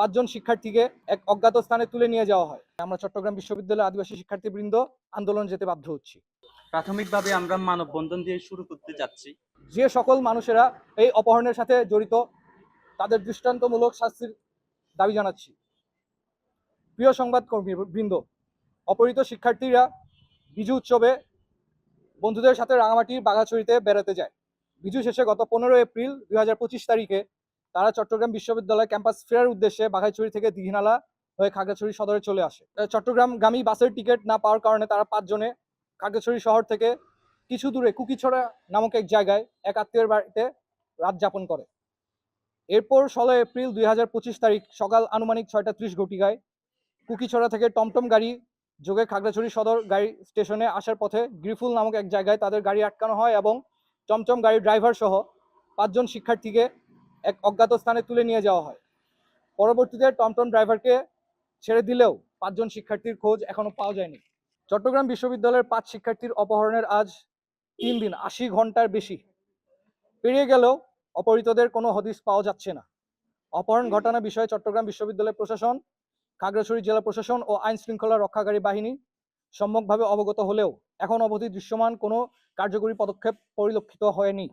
পাঁচজন শিক্ষার্থীকে এক অজ্ঞাত স্থানে তুলে নিয়ে যাওয়া হয়। আমরা চট্টগ্রাম বিশ্ববিদ্যালয়ের আদিবাসী শিক্ষার্থীবৃন্দ আন্দোলন যেতে বাধ্য হচ্ছি। প্রাথমিকভাবে আমরা মানববন্ধন দিয়ে শুরু করতে যাচ্ছি। যে সকল মানুষেরা এই অপহরণের সাথে জড়িত তাদের দৃষ্টান্তমূলক শাস্তির দাবি জানাচ্ছি। প্রিয় সংবাদকর্মী বৃন্দ অপহৃত শিক্ষার্থীরা বিজু উৎসবে বন্ধুদের সাথে রাঙামাটির বাঘাছড়িতে বেড়াতে যায়। বিজু শেষে গত পনেরো এপ্রিল দুই হাজার পঁচিশ তারিখে তারা চট্টগ্রাম বিশ্ববিদ্যালয় ক্যাম্পাস ফেরার উদ্দেশ্যে বাঘাইছড়ি থেকে দীঘিনালা হয়ে খাগড়াছড়ি সদরে চলে আসে। চট্টগ্রামগামী বাসের টিকিট না পাওয়ার কারণে তারা পাঁচজনে খাগড়াছড়ি শহর থেকে কিছু দূরে কুকিছড়া নামক এক জায়গায় এক আত্মীয়ের বাড়িতে রাত যাপন করে। এরপর ষোলো এপ্রিল দুই হাজার পঁচিশ তারিখ সকাল আনুমানিক ছয়টা ত্রিশ ঘটিকায় কুকিছড়া থেকে টমটম গাড়ি যোগে খাগড়াছড়ি সদর গাড়ি স্টেশনে আসার পথে গ্রিফুল নামক এক জায়গায় তাদের গাড়ি আটকানো হয় এবং চমচম গাড়ির ড্রাইভার সহ পাঁচজন শিক্ষার্থীকে এক অজ্ঞাত স্থানে তুলে নিয়ে যাওয়া হয়। পরবর্তীতে টমটম ড্রাইভারকে ছেড়ে দিলেও পাঁচজন শিক্ষার্থীর খোঁজ এখনও পাওয়া যায়নি। চট্টগ্রাম বিশ্ববিদ্যালয়ের পাঁচ শিক্ষার্থীর অপহরণের আজ তিন দিন, আশি ঘণ্টার বেশি। পেরিয়ে গেলেও অপহৃতদের কোনো হদিস পাওয়া যাচ্ছে না। অপহরণ ঘটনা বিষয়ে চট্টগ্রাম বিশ্ববিদ্যালয় প্রশাসন, খাগড়াছড়ি জেলা প্রশাসন ও আইন শৃঙ্খলা রক্ষাকারী বাহিনী সম্যকভাবে অবগত হলেও এখন অবধি দৃশ্যমান কোনো কার্যকরী পদক্ষেপ পরিলক্ষিত হয়নি।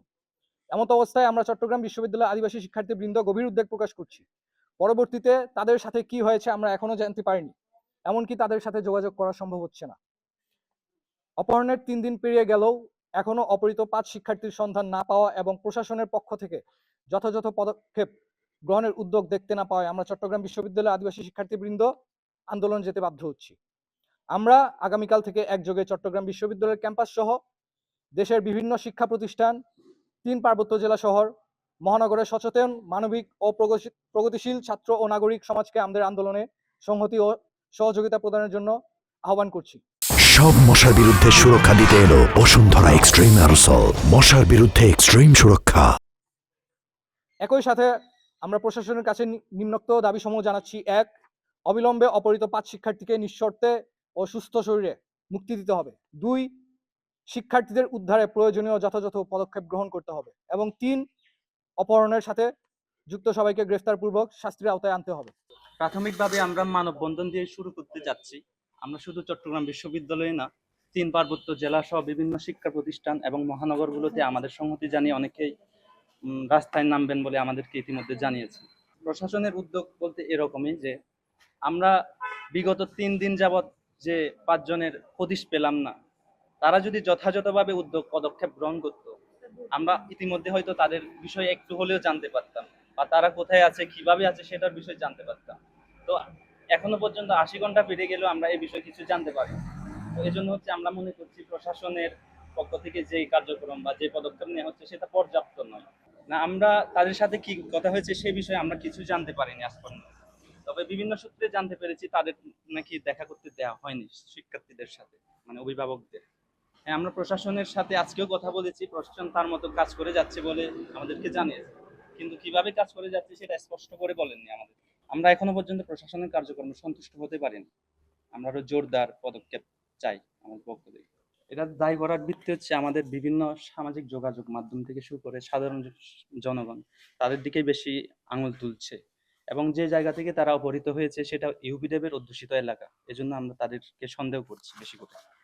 এমত অবস্থায় আমরা চট্টগ্রাম বিশ্ববিদ্যালয়ের আদিবাসী শিক্ষার্থীবৃন্দ গভীর উদ্বেগ প্রকাশ করছি। পরবর্তীতে তাদের সাথে কি হয়েছে আমরা এখনও জানতে পারিনি, এমনকি তাদের সাথে যোগাযোগ করা সম্ভব হচ্ছে না। অপহরণের তিন দিন পেরিয়ে গেলেও এখনও অপহৃত পাঁচ শিক্ষার্থীর সন্ধান না পাওয়া এবং প্রশাসনের পক্ষ থেকে যথাযথ পদক্ষেপ গ্রহণের উদ্যোগ দেখতে না পাওয়ায় আমরা চট্টগ্রাম বিশ্ববিদ্যালয়ের আদিবাসী শিক্ষার্থীবৃন্দ আন্দোলন যেতে বাধ্য হচ্ছি। আমরা আগামীকাল থেকে একযোগে চট্টগ্রাম বিশ্ববিদ্যালয়ের ক্যাম্পাস সহ দেশের বিভিন্ন শিক্ষা প্রতিষ্ঠান তিন পার্বত্য জেলা শহর মহানগরের সচেতন মানবিক ও প্রগতি- প্রগতিশীল ছাত্র ও নাগরিক সমাজকে আমাদের আন্দোলনে সংহতি ও সহযোগিতা প্রদানের জন্য আহ্বান করছি। সব মশার বিরুদ্ধে সুরক্ষা দিতে এলো বসুন্ধরা এক্সট্রিম অ্যারোসল। মশার বিরুদ্ধে এক্সট্রিম সুরক্ষা। একই সাথে আমরা প্রশাসনের কাছে নিম্নোক্ত দাবি সমূহ জানাচ্ছি। এক অবিলম্বে অপহৃত পাঁচ শিক্ষার্থীকে নিঃশর্তে ও সুস্থ শরীরে মুক্তি দিতে হবে। দুই শিক্ষার্থীদের উদ্ধারে প্রয়োজনীয় যথাযথ পদক্ষেপ গ্রহণ করতে হবে এবং তিন অপহরণের সাথে যুক্ত সবাইকে গ্রেফতারপূর্বক শাস্তির আওতায় আনতে হবে। প্রাথমিকভাবে আমরা মানববন্ধন দিয়ে শুরু করতে যাচ্ছি। আমরা শুধু চট্টগ্রাম বিশ্ববিদ্যালয়ে না, তিন পার্বত্য জেলা সহ বিভিন্ন শিক্ষা প্রতিষ্ঠান এবং মহানগরগুলোতে আমাদের সংহতি জানিয়ে অনেকেই রাস্তায় নামবেন বলে আমাদেরকে ইতিমধ্যে জানিয়েছে। প্রশাসনের উদ্যোগ বলতে এরকমই যে, আমরা বিগত তিন দিন যাবৎ যে পাঁচজনের হদিশ পেলাম না তারা যদি যথাযথভাবে উদ্যোগ, পদক্ষেপ গ্রহণ করত, আমরা ইতিমধ্যে হয়তো তাদের বিষয়ে একটু হলেও জানতে পারতাম বা তারা কোথায় আছে, কীভাবে আছে সেটার বিষয়ে জানতে পারতাম। তো এখনও পর্যন্ত আশি ঘণ্টা পেরিয়ে গেলেও আমরা এই বিষয়ে কিছু জানতে পারি তো এই জন্য হচ্ছে আমরা মনে করছি প্রশাসনের পক্ষ থেকে যে কার্যক্রম বা যে পদক্ষেপ নেওয়া হচ্ছে সেটা পর্যাপ্ত নয়। না, আমরা তাদের সাথে কি কথা হয়েছে সে বিষয়ে আমরা কিছু জানতে পারিনি আজ পর্যন্ত। তবে বিভিন্ন সূত্রে জানতে পেরেছি তাদের নাকি দেখা করতে দেওয়া হয়নি শিক্ষার্থীদের সাথে মানে অভিভাবকদের। আমরা প্রশাসনের সাথে আজকেও কথা বলেছি, প্রশাসন তার মতো কাজ করে যাচ্ছে বলে আমাদেরকে জানিয়েছে। কিন্তু কীভাবে কাজ করে যাচ্ছে সেটা স্পষ্ট করে বলেননি আমাদের। আমরা এখনও পর্যন্ত প্রশাসনের কার্যক্রমে সন্তুষ্ট হতে পারিনি। আমরা আরও জোরদার পদক্ষেপ চাই আমাদের পক্ষ থেকে। এটা দায় করার ভিত্তি হচ্ছে আমাদের বিভিন্ন সামাজিক যোগাযোগ মাধ্যম থেকে শুরু করে সাধারণ জনগণ, তাদের দিকে বেশি আঙুল তুলছে। এবং যে জায়গা থেকে তারা অপহৃত হয়েছে সেটা ইউপিডেবের অধ্যুষিত এলাকা। এজন্য আমরা তাদেরকে সন্দেহ করছি বেশি করে।